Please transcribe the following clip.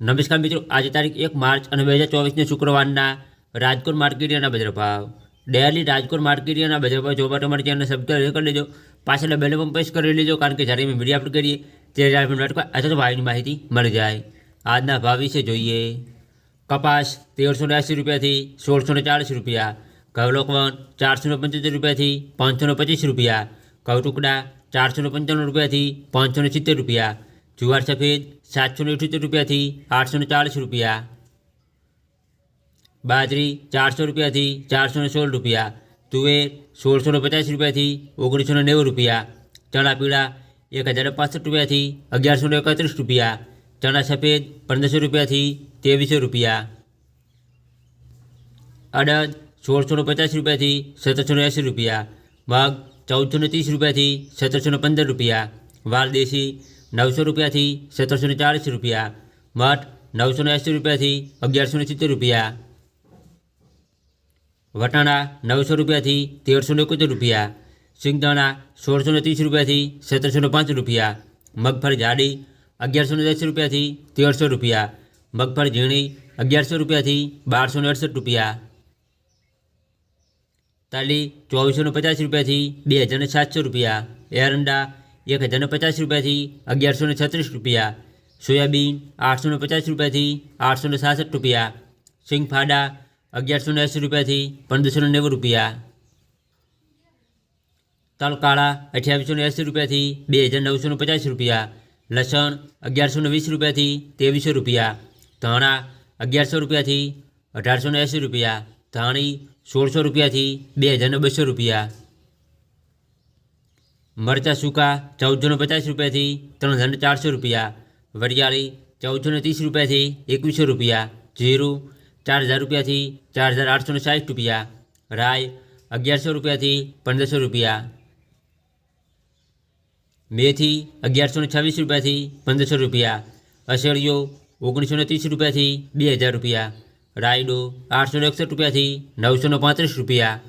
નમસ્કાર મિત્રો, આજે તારીખ એક માર્ચ અને બે હજાર ચોવીસને શુક્રવારના રાજકોટ માર્કેટિયાના બજાર ભાવ. ડેલી રાજકોટ માર્કેટિયાના બજાર ભાવ જોવા માટે ચેનલને સબસ્ક્રાઈબ કરી લેજો. પાછળ બેલ પણ પ્રેસ કરી લેજો, કારણ કે જ્યારે અમે વીડિયો અપલોડ કરીએ, ત્યારે આપણે અથવા તો ભાવની માહિતી મળી જાય. આજના ભાવ વિશે જોઈએ. કપાસ તેરસો ને એંસી રૂપિયાથી સોળસો ને ચાળીસ રૂપિયા ઘઉં લોકવન ચારસો ને પંચોતેર રૂપિયાથી પાંચસો ને પચીસ રૂપિયા, ઘઉં ટુકડા ચારસો ને પંચાણું રૂપિયાથી પાંચસો ને સિત્તેર રૂપિયા જુવાર સફેદ સાતસો ને અઠ્યોતેર રૂપિયાથી આઠસો ને ચાળીસ રૂપિયા બાજરી ચારસો રૂપિયાથી ચારસો ને સોળ રૂપિયા તુવેર સોળસો ને પચાસ રૂપિયાથી ઓગણીસો ને નેવું રૂપિયા ચણા પીળા એક હજાર પાસઠ રૂપિયાથી અગિયારસો ને એકત્રીસ રૂપિયા ચણા સફેદ પંદરસો રૂપિયાથી ત્રેવીસો રૂપિયા અડદ સોળસો ને પચાસ રૂપિયાથી સત્તરસો ને એંસી રૂપિયા મગ ચૌદસો ને ત્રીસ રૂપિયાથી સત્તરસો ને પંદર રૂપિયા વાલ દેશી નવસો રૂપિયાથી સત્તરસો ને ચાળીસ રૂપિયા મઠ નવસો ને એંસી રૂપિયાથી અગિયારસો ને સિત્તેર રૂપિયા વટાણા નવસો રૂપિયાથી તેરસો ને એકોતેર રૂપિયા સિંગદાણા સોળસો ને ત્રીસ રૂપિયાથી સત્તરસો ને પાંચ રૂપિયા મગફળી જાડી અગિયારસો ને દસ રૂપિયાથી તેરસો રૂપિયા મગફળી ઝીણી અગિયારસો રૂપિયાથી બારસો ને અડસઠ રૂપિયા તાલી ચોવીસો ને પચાસ રૂપિયાથી બે હજાર ને સાતસો રૂપિયા એરંડા એક હજાર ને પચાસ રૂપિયાથી અગિયારસો ને છત્રીસ રૂપિયા સોયાબીન આઠસો ને પચાસ રૂપિયાથી આઠસો ને સાસઠ રૂપિયા સિંગફાડા અગિયારસો ને એંસી રૂપિયાથી પંદરસો ને નેવું રૂપિયા તલકાળા અઠ્યાવીસો ને એંસી રૂપિયાથી બે હજાર નવસો ને પચાસ રૂપિયા લસણ અગિયારસો ને વીસ રૂપિયાથી ત્રેવીસો રૂપિયા ધાણા અગિયારસો રૂપિયાથી અઢારસો ને એંસી રૂપિયા ધાણી સોળસો રૂપિયાથી બે હજાર ને બસો રૂપિયા મરચાં સૂકા ચૌદસો ને પચાસ રૂપિયાથી ત્રણ હજાર ને ચારસો રૂપિયા વરિયાળી ચૌદસો ને ત્રીસ રૂપિયાથી એકવીસો રૂપિયા જીરું ચાર હજાર રૂપિયાથી ચાર હજાર આઠસો ને સાઠ રૂપિયા રાય અગિયારસો રૂપિયાથી પંદરસો રૂપિયા મેથી અગિયારસો ને છવ્વીસ રૂપિયાથી પંદરસો રૂપિયા અસળીઓ ઓગણીસો ને ત્રીસ રૂપિયાથી બે હજાર રૂપિયા રાયડો આઠસો ને એકસઠ રૂપિયાથી નવસો ને પાંત્રીસ રૂપિયા